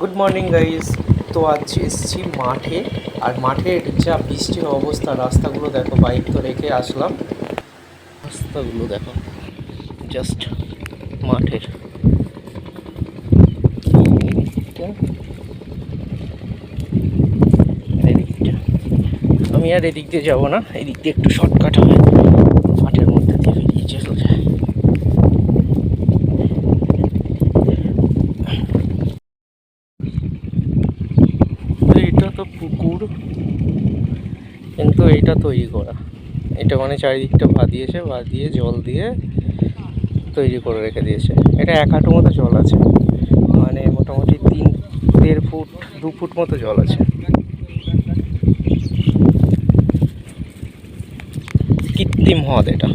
Good morning guys তো আজ এসেছি মাঠে, আর মাঠের যা বৃষ্টির অবস্থা, রাস্তাগুলো দেখো বাইক তো রেখে আসলাম। রাস্তাগুলো দেখো জাস্ট মাঠের। আমি আর এদিক দিয়ে যাব না, এদিক দিয়ে একটু শর্টকাট হবে মাঠের মধ্যে দিয়ে বেরিয়ে চলে যায় এটা তো পুকুর। কিন্তু এইটা তৈরি করা। এটা মানে চারিদিকটা ভাদিয়েছে ভাদিয়ে জল দিয়ে তৈরি করে রেখে দিয়েছে। এটা এক হাঁটু মতো জল আছে। মানে মোটামুটি তিন দেড় ফুট দু ফুট মতো জল আছে। কৃত্রিম হ্রদ এটা।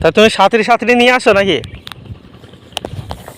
তা তুমি সাঁতরি সাঁতরি নিয়ে আসো নাকি?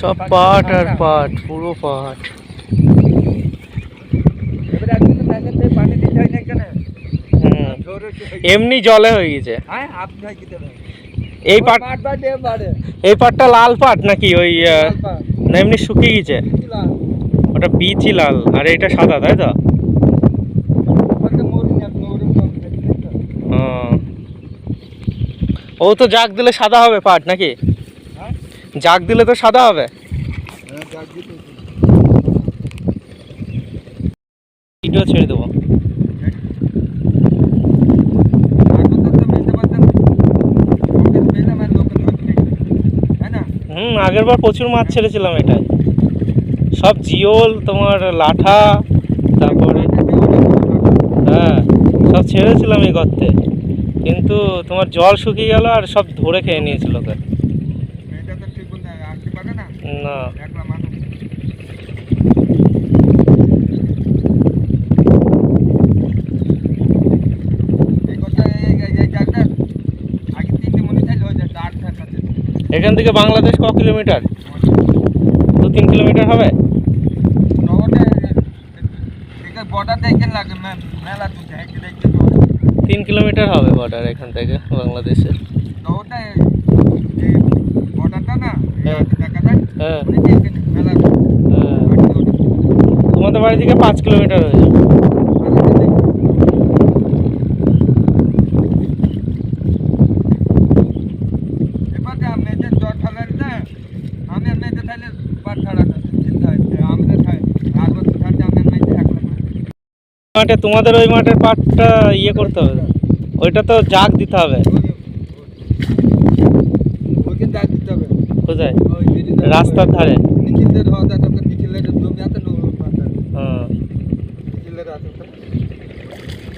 সব পাট আর পাট পুরো পাট। এমনি জলে হয়ে গেছে। হ্যাঁ এই পাট এই পাটটা লাল পাট নাকি? ওই না এমনি শুকিয়ে গেছে। ওটা বীজই লাল আর এটা সাদা তাই তো? ও। তো জাগ দিলে সাদা হবে পাট নাকি? জাগ দিলে তো সাদা হবে। ভিডিও ছেড়ে দেবো। হুম, আগের বার প্রচুর মাছ ছেড়েছিলাম এটাই। সব জিওল, তোমার লাঠা, তারপরে হ্যাঁ সব ছেড়েছিলাম এই গর্তে। কিন্তু তোমার জল শুকিয়ে গেল আর সব ধরে খেয়ে নিয়েছিল ওকে না? এখান থেকে বাংলাদেশ ক কিলোমিটার? দু তিন কিলোমিটার হবে? তিন কিলোমিটার হবে বর্ডার এখান থেকে বাংলাদেশের তো ওটা বর্ডারটা না হ্যাঁ। দেখা যায় হ্যাঁ উনি দেখেন মেলা হ্যাঁ তোমাদের বাড়ি থেকে পাঁচ কিলোমিটার হয়ে যাবে। মাঠে তোমাদের ওই মাঠের পাটটা ইয়ে করতে হবে। ওইটা তো জাগ দিতে হবে। কোথায়? রাস্তার ধারে। लगाते हैं। थे